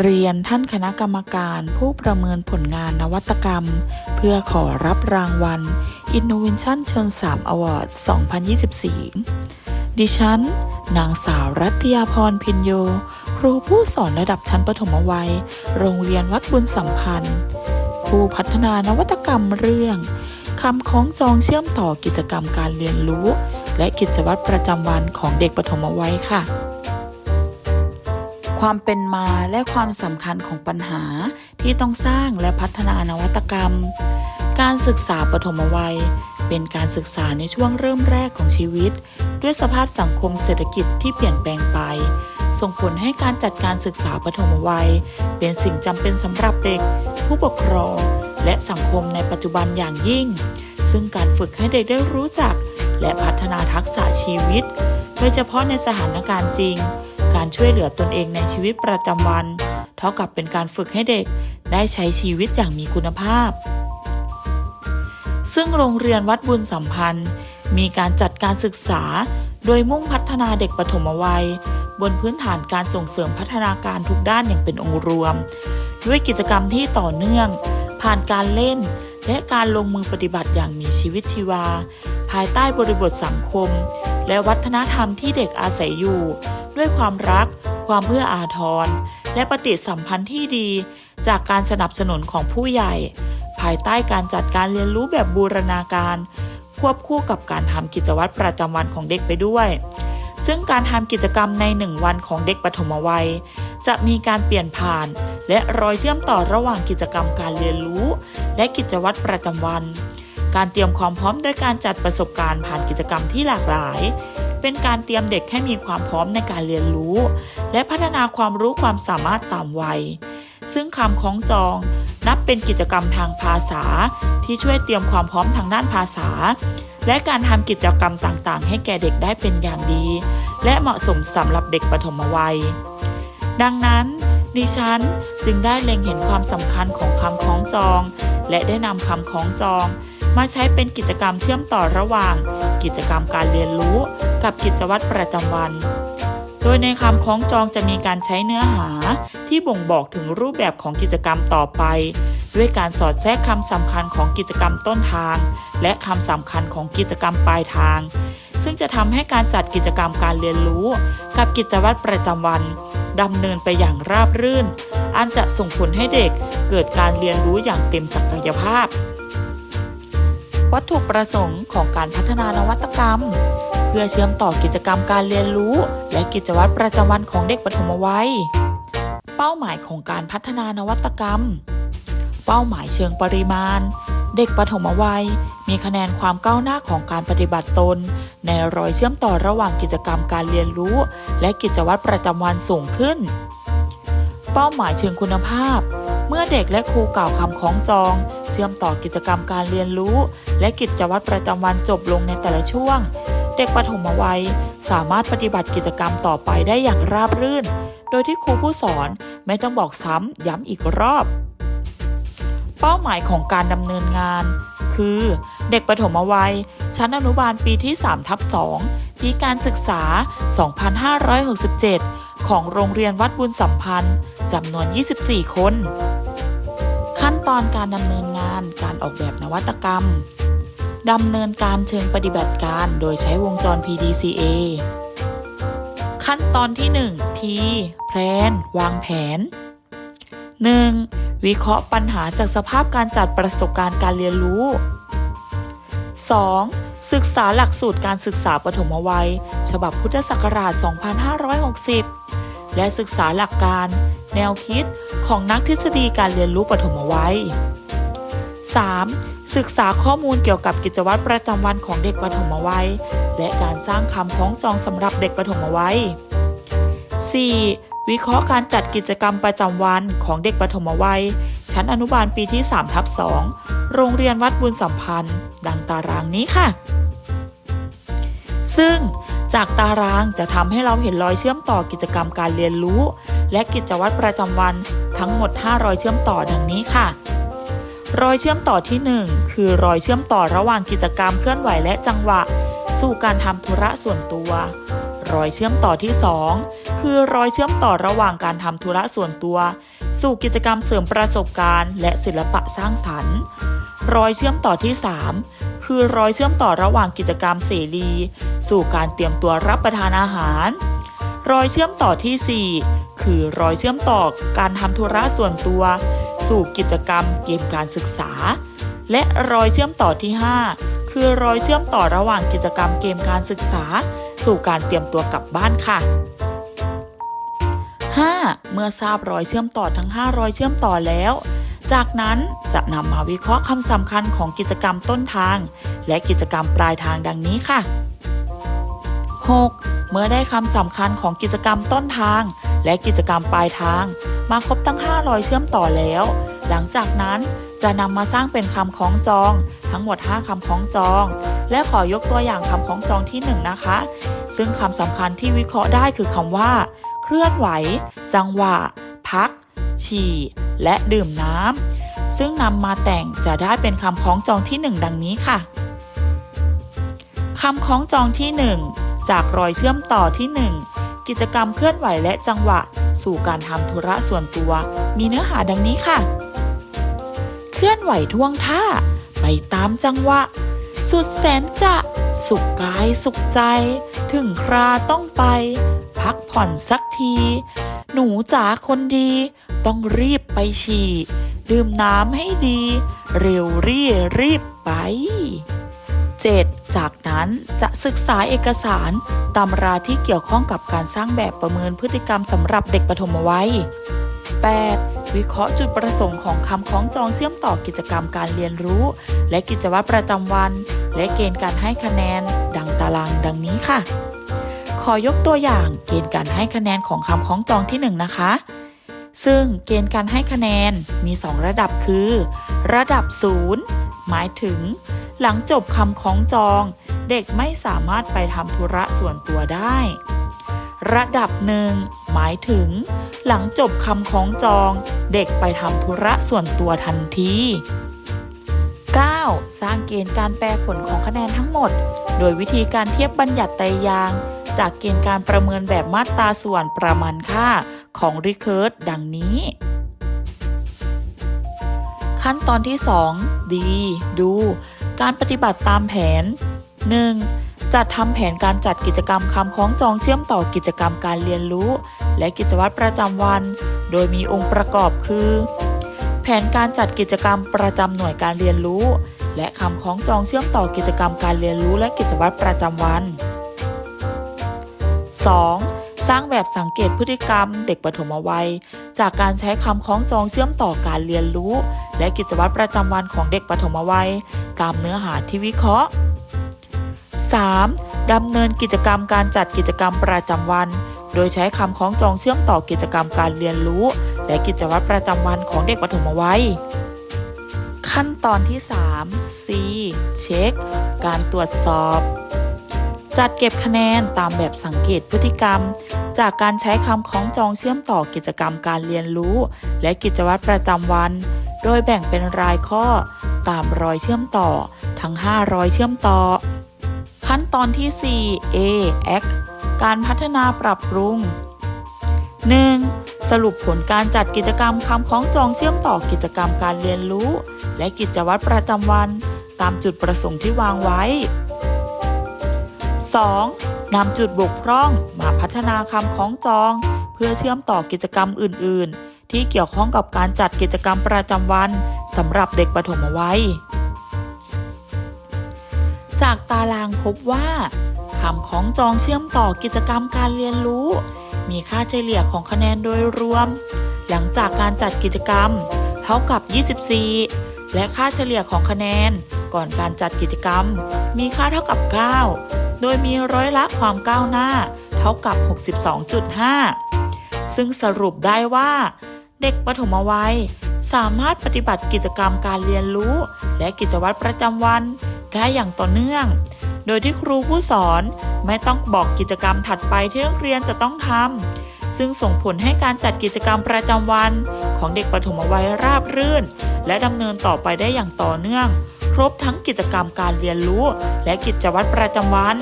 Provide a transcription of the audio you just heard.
เรียนท่านคณะกรรมการผู้ประเมินผลงานนวัตกรรม เพื่อขอรับรางวัล Innovation เชิง3 Award 2024 ดิฉัน นางสาวรัตยาพรพินโย ครูผู้สอนระดับชั้นประถมวัย โรงเรียนวัดบุญสัมพันธ์ ผู้พัฒนานวัตกรรมเรื่องคำคล้องจองเชื่อมต่อกิจกรรมการเรียนรู้ และกิจวัตรประจำวันของเด็กปฐมวัยค่ะ ความเป็นมาและความสำคัญของปัญหาที่ต้องสร้างและพัฒนานวัตกรรม การศึกษาปฐมวัย เป็นการศึกษาในช่วงเริ่มแรกของชีวิต ด้วยสภาพสังคมเศรษฐกิจที่เปลี่ยนแปลงไป ส่งผลให้การจัดการศึกษาปฐมวัย เป็นสิ่งจำเป็นสำหรับเด็ก ผู้ปกครอง และสังคมในปัจจุบันอย่างยิ่ง ซึ่งการฝึกให้เด็กได้รู้จัก และพัฒนาทักษะชีวิต โดยเฉพาะในสถานการณ์จริง การช่วยเหลือตนเองในชีวิตประจำวัน เท่ากับเป็นการฝึกให้เด็กได้ใช้ชีวิตอย่างมีคุณภาพ ซึ่งโรงเรียนวัดบุญสัมพันธ์ มีการจัดการศึกษา โดยมุ่งพัฒนาเด็กปฐมวัย บนพื้นฐานการส่งเสริมพัฒนาการทุกด้านอย่างเป็นองค์รวม ด้วยกิจกรรมที่ต่อเนื่อง ผ่านการเล่น และการลงมือปฏิบัติอย่างมีชีวิตชีวา ภายใต้บริบทสังคม และวัฒนธรรมที่เด็กอาศัยอยู่ ด้วยความรัก ความเอื้ออาทร และปฏิสัมพันธ์ที่ดี จากการสนับสนุนของผู้ใหญ่ ภายใต้การจัดการเรียนรู้แบบบูรณาการ ควบคู่กับการทำกิจวัตรประจำวันของเด็กไปด้วย ซึ่งการทำกิจกรรมในหนึ่งวันของเด็กปฐมวัย จะมีการเปลี่ยนผ่าน และรอยเชื่อมต่อระหว่างกิจกรรมการเรียนรู้ และกิจวัตรประจำวัน การเตรียมความพร้อมโดยการจัดประสบการณ์ผ่านกิจกรรมที่หลากหลาย เป็นการเตรียมเด็กให้มีความพร้อมในการเรียนรู้ และพัฒนาความรู้ความสามารถตามวัย ซึ่งคำคล้องจองนับเป็นกิจกรรมทางภาษา ที่ช่วยเตรียมความพร้อมทางด้านภาษา และการทำกิจกรรมต่างๆ ให้แก่เด็กได้เป็นอย่างดี และเหมาะสมสำหรับเด็กปฐมวัย ดังนั้นดิฉันจึงได้เล็งเห็นความสำคัญของคำคล้องจอง และได้นำคำคล้องจอง มาใช้เป็นกิจกรรมเชื่อมต่อระหว่าง กิจกรรมการเรียนรู้ กับกิจวัตรประจำวัน โดยในคำคล้องจองจะมีการใช้เนื้อหาที่บ่งบอกถึงรูปแบบของกิจกรรมต่อไป ด้วยการสอดแทรกคำสำคัญของกิจกรรมต้นทาง และคำสำคัญของกิจกรรมปลายทาง ซึ่งจะทำให้การจัดกิจกรรมการเรียนรู้ กับกิจวัตรประจำวันดำเนินไปอย่างราบรื่น อันจะส่งผลให้เด็กเกิดการเรียนรู้อย่างเต็มศักยภาพ วัตถุประสงค์ของการพัฒนานวัตกรรม เพื่อเชื่อมต่อกิจกรรมการเรียนรู้ และกิจวัตรประจำวันของเด็กปฐมวัย เป้าหมายของการพัฒนานวัตกรรม เป้าหมายเชิงปริมาณ เด็กปฐมวัย มีคะแนนความก้าวหน้าของการปฏิบัติตน ในรอยเชื่อมต่อระหว่างกิจกรรมการเรียนรู้ และกิจวัตรประจำวันสูงขึ้น เป้าหมายเชิงคุณภาพ เมื่อเด็กและครูกล่าวคำคล้องจอง เชื่อมต่อกิจกรรมการเรียนรู้ และกิจวัตรประจำวันจบลงในแต่ละช่วง เด็กปฐมวัยสามารถปฏิบัติกิจกรรมต่อไปได้อย่างราบรื่น โดยที่ครูผู้สอนไม่ต้องบอกซ้ำย้ำอีกรอบ เป้าหมายของการดำเนินงาน คือ เด็กปฐมวัย ชั้นอนุบาลปีที่3ทับ2ที่การศึกษา 2567 ของโรงเรียนวัดบุญสัมพันธ์จำนวน 24 คน ขั้นตอนการดำเนินงานการออกแบบนวัตกรรมดำเนินการเชิงปฏิบัติการโดยใช้วงจร PDCA ขั้นตอนที่ 1 P Plan วางแผน 1. วิเคราะห์ปัญหาจากสภาพการจัดประสบการณ์การเรียนรู้ 2. ศึกษาหลักสูตรการศึกษาปฐมวัย ฉบับพุทธศักราช 2560 และศึกษาหลักการ แนวคิดของนักทฤษฎีการเรียนรู้ปฐมวัย 3. ศึกษาข้อมูลเกี่ยวกับกิจวัตรประจำวันของเด็กปฐมวัย และการสร้างคำคล้องจองสำหรับเด็กปฐมวัย 4. วิเคราะห์การจัดกิจกรรมประจำวันของเด็กปฐมวัย ชั้นอนุบาลปีที่3ทับ2โรงเรียนวัดบุญสัมพันธ์ ดังตารางนี้ค่ะ ซึ่งจากตารางจะทำให้เราเห็นรอยเชื่อมต่อกิจกรรมการเรียนรู้ และกิจวัตรประจำวันทั้งหมด 5 รอยเชื่อมต่อดังนี้ค่ะ รอยเชื่อมต่อที่ 1 คือรอยเชื่อมต่อระหว่างกิจกรรมเคลื่อนไหวและจังหวะ สู่การทำธุระส่วนตัว รอยเชื่อมต่อที่ 2 คือรอยเชื่อมต่อระหว่างการทำธุระส่วนตัว สู่กิจกรรมเสริมประสบการณ์ และศิลปะสร้างสรรค์ รอยเชื่อมต่อที่ 3 คือรอยเชื่อมต่อระหว่างกิจกรรมเสรี สู่การเตรียมตัวรับประทานอาหาร รอยเชื่อมต่อทีสี่4 คือรอยเชื่อมต่อการทำธุระส่วนตัว สู่กิจกรรมเกมการศึกษา และรอยเชื่อมต่อที่ 5 คือรอยเชื่อมต่อระหว่างกิจกรรมเกมการศึกษา สู่การเตรียมตัวกลับบ้านค่ะ 5. เมื่อทราบรอยเชื่อมต่อทั้ง 5 รอยเชื่อมต่อแล้ว จากนั้นจะนำมาวิเคราะห์คำสำคัญของกิจกรรมต้นทาง และกิจกรรมปลายทางดังนี้ค่ะ 6. เมื่อได้คำสำคัญของกิจกรรมต้นทาง และกิจกรรมปลายทาง มาครบทั้ง 5 รอยเชื่อมต่อแล้ว หลังจากนั้นจะนำมาสร้างเป็นคำคล้องจอง ทั้งหมด 5คำคล้องจอง และขอยกตัวอย่างคำคล้องจองที่ 1 นะคะ ซึ่งคำสำคัญที่วิเคราะห์ได้คือคำว่า เคลื่อนไหว จังหวะ พัก ฉี่ และดื่มน้ำ ซึ่งนำมาแต่งจะได้เป็นคำคล้องจองที่1ดังนี้ค่ะคำคล้องจองที่1จากรอยเชื่อมต่อที่1กิจกรรมเคลื่อนไหวและจังหวะ สู่การทำธุระส่วนตัว มีเนื้อหาดังนี้ค่ะ เคลื่อนไหวท่วงท่า ไปตามจังหวะ สุดแสนจะ สุขกายสุขใจ ถึงคราต้องไป พักผ่อนสักที หนูจ๋าคนดี ต้องรีบไปฉี่ ดื่มน้ำให้ดี เร็วรีรีบไป 7. จากนั้นจะศึกษาเอกสารตำราที่เกี่ยวข้องกับการสร้างแบบประเมินพฤติกรรมสำหรับเด็กปฐมวัย 8. วิเคราะห์จุดประสงค์ของคำคล้องจองเชื่อมต่อกิจกรรมการเรียนรู้ และกิจวัตรประจำวัน และเกณฑ์การให้คะแนน ดังตารางดังนี้ค่ะ อยกตัวอย่างเกณฑ์การให้คะแนนของคำคล้องจองที่ 1 นะคะ ซึ่งเกณฑ์การให้คะแนนมี 2 ระดับคือ ระดับ 0 หมายถึง หลังจบคำคล้องจอง เด็กไม่สามารถไปทำธุระส่วนตัวได้ ระดับหนึ่งหมายถึง หลังจบคำคล้องจอง เด็กไปทำธุระส่วนตัวทันที 9. สร้างเกณฑ์การแปลผลของคะแนนทั้งหมด โดยวิธีการเทียบบัญญัติไตรยางค์ จากเกณฑ์การประเมินแบบมาตราส่วนประมาณค่าของ Recurve ดังนี้ ขั้นตอนที่ 2 ดี ดู การปฏิบัติตามแผน 1. จัดทำแผนการจัดกิจกรรมคำคล้องจองเชื่อมต่อกิจกรรมการเรียนรู้ และกิจวัตรประจำวัน โดยมีองค์ประกอบคือ แผนการจัดกิจกรรมประจำหน่วยการเรียนรู้ และคำคล้องจองเชื่อมต่อกิจกรรมการเรียนรู้และกิจวัตรประจำวัน 2. สร้างแบบสังเกตพฤติกรรมเด็กปฐมวัย จากการใช้คำคล้องจองเชื่อมต่อการเรียนรู้ และกิจวัตรประจำวันของเด็กปฐมวัย ตามเนื้อหาที่วิเคราะห์ 3. ดำเนินกิจกรรมการจัดกิจกรรมประจำวัน โดยใช้คำคล้องจองเชื่อมต่อกิจกรรมการเรียนรู้ และกิจวัตรประจำวันของเด็กปฐมวัย ขั้นตอนที่ 3 C เช็ค การตรวจสอบ จัดเก็บคะแนนตามแบบสังเกตพฤติกรรม จากการใช้คำคล้องจองเชื่อมต่อกิจกรรมการเรียนรู้ และกิจวัตรประจำวัน โดยแบ่งเป็นรายข้อ ตามรอยเชื่อมต่อ ทั้ง 5 รอยเชื่อมต่อ ขั้นตอนที่ 4 A Act การพัฒนาปรับปรุง 1. สรุปผลการจัดกิจกรรมคำคล้องจองเชื่อมต่อกิจกรรมการเรียนรู้ และกิจวัตรประจำวัน ตามจุดประสงค์ที่วางไว้ 2. นำจุดบกพร่องมาพัฒนาคำคล้องจอง เพื่อเชื่อมต่อกิจกรรมอื่น ๆ ที่เกี่ยวข้องกับการจัดกิจกรรมประจำวันสำหรับเด็กปฐมวัย จากตารางพบว่าคำคล้องจองเชื่อมต่อกิจกรรมการเรียนรู้ มีค่าเฉลี่ยของคะแนนโดยรวม หลังจากการจัดกิจกรรม เท่ากับ 24 และค่าเฉลี่ยของคะแนน ก่อนการจัดกิจกรรม มีค่าเท่ากับ 9 โดยมีร้อยละความก้าวหน้า เท่ากับ 62.5 ซึ่งสรุปได้ว่า เด็กปฐมวัย สามารถปฏิบัติกิจกรรมการเรียนรู้ และกิจวัตรประจำวันได้อย่างต่อเนื่อง โดยที่ครูผู้สอนไม่ต้องบอกกิจกรรมถัดไปที่นักเรียนจะต้องทำซึ่งส่งผลให้การจัดกิจกรรมประจำวัน ของเด็กปฐมวัยราบรื่น และดำเนินต่อไปได้อย่างต่อเนื่อง ครบทั้งกิจกรรมการเรียนรู้ และกิจวัตรประจำวัน